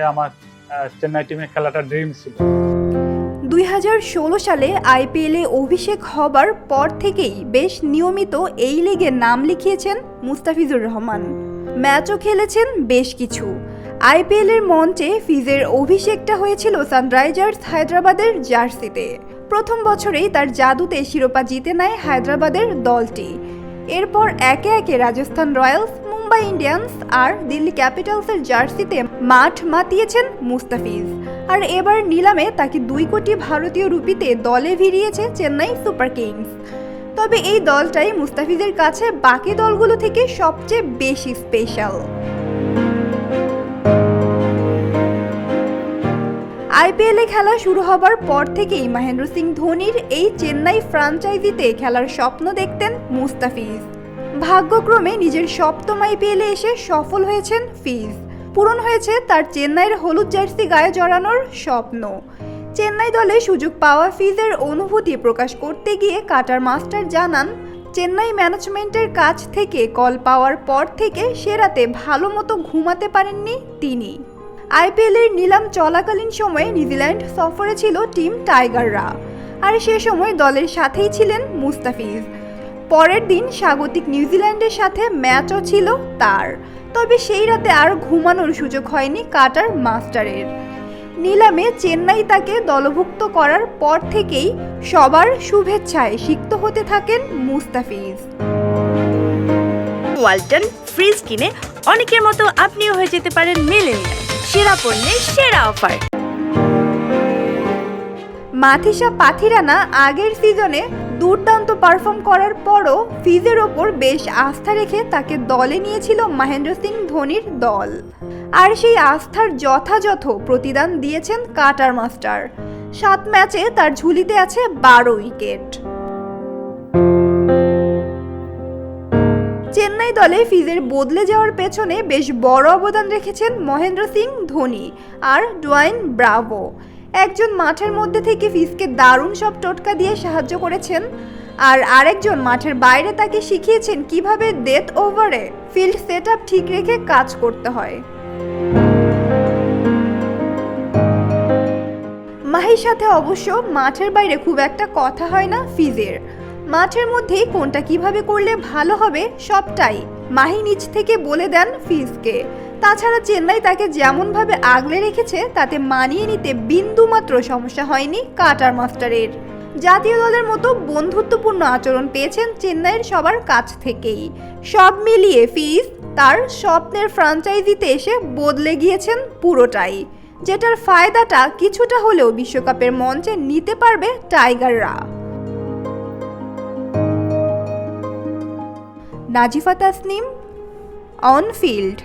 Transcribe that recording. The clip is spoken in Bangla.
আমার চেন্নাই টিমে খেলাটা ড্রিম ছিল। দুই সালে আইপিএলে অভিষেক হবার পর থেকেই বেশ নিয়মিত এই লিগে নাম লিখিয়েছেন মুস্তাফিজুর রহমান। ম্যাচও খেলেছেন বেশ কিছু। আইপিএলের মঞ্চে ফিজের অভিষেকটা হয়েছিল সানরাইজার্স হায়দ্রাবাদের জার্সিতে। প্রথম বছরেই তার জাদুতে শিরোপা জিতে নেয় হায়দ্রাবাদের দলটি। এরপর একে একে রাজস্থান রয়্যালস মুম্বাই ইন্ডিয়ান্স আর দিল্লি ক্যাপিটালসের জার্সিতে মাঠ মাতিয়েছেন মুস্তাফিজ। আর এবার নিলামে তাকে দুই কোটি ভারতীয় রুপিতে দলে ভিড়িয়েছে চেন্নাই সুপার কিংস। তবে এই দলটাই মুস্তাফিজের কাছে বাকি দলগুলো থেকে সবচেয়ে বেশি স্পেশাল আইপিএলে খেলা শুরু হবার পর থেকেই মহেন্দ্র সিং ধোনির এই চেন্নাই ফ্রাঞ্চাইজিতে খেলার স্বপ্ন দেখতেন মুস্তাফিজ। ভাগ্যক্রমে নিজের সপ্তম আইপিএলে এসে সফল হয়েছেন ফিজ পূরণ হয়েছে তার চেন্নাইয়ের হলুদ জার্সি গায়ে জড়ানোর স্বপ্ন। চেন্নাই দলে সুযোগ পাওয়া ফিজের অনুভূতি প্রকাশ করতে গিয়ে কাটার মাস্টার জানান, চেন্নাই ম্যানেজমেন্টের কাছ থেকে কল পাওয়ার পর থেকে সে রাতে ভালো মতো ঘুমাতে পারেননি তিনি। আইপিএলের নিলাম চলাকালীন সময়ে নিউজিল্যান্ড সফরে ছিল টিম টাইগাররা। আর সে সময় দলের সাথেই ছিলেন মুস্তাফিজ। পরের দিন স্বাগতিক নিউজিল্যান্ডের সাথে ম্যাচও ছিল তার। তবে সেই রাতে আর ঘুমানোর সুযোগ হয়নি কাটার মাস্টারের। নিলামে চেন্নাই তাকে দলভুক্ত করার পর থেকেই সবার শুভেচ্ছায় সিক্ত হতে থাকেন মুস্তাফিজ। ওয়ালটন ফ্রিজ কিনে অনেকের মতো আপনিও হয়ে যেতে পারেন মেলেনিয়া সেরা পণ্যের সেরা অফার। মাথিসা পাথিরানা আগের সিজনে দুর্দান্ত পারফর্ম করার পরও ফিজের ওপর বেশ আস্থা রেখে তাকে দলে নিয়েছিল মহেন্দ্র সিং ধোনির দল। আর সেই আস্থার যথাযথ প্রতিদান দিয়েছেন কাটার মাস্টার। সাত ম্যাচে তার ঝুলিতে আছে বারো উইকেট। চেন্নাই দলে ফিজের বদলে যাওয়ার পেছনে বেশ বড় অবদান রেখেছেন মহেন্দ্র সিং ধোনি আর ডোয়াইন ব্রাভো। একজন মাঠের মধ্যে থেকে ফিজকে দারুণ সব টোটকা দিয়ে সাহায্য করেছেন, আর আরেকজন মাঠের বাইরে তাকে শিখিয়েছেন কীভাবে ডেথ ওভারে ফিল্ড সেট ঠিক রেখে কাজ করতে হয়। মাহির সাথে অবশ্য মাঠের বাইরে খুব একটা কথা হয় না ফিজের। মাঠের মধ্যেই কোনটা কীভাবে করলে ভালো হবে সবটাই মাহি নিজ থেকে বলে দেন ফিজকে। তাছাড়া চেন্নাই তাকে যেমনভাবে আগলে রেখেছে, তাতে মানিয়ে নিতে বিন্দুমাত্র সমস্যা হয়নি কাটার মাস্টারের। জাতীয় দলের মতো বন্ধুত্বপূর্ণ আচরণ পেয়েছেন চেন্নাইয়ের সবার কাছ থেকেই। সব মিলিয়ে ফিজ তার স্বপ্নের ফ্রাঞ্চাইজিতে এসে বদলে গিয়েছেন পুরোটাই, যেটার ফায়দাটা কিছুটা হলেও বিশ্বকাপের মঞ্চে নিতে পারবে টাইগাররা। Nazifa Tasnim on field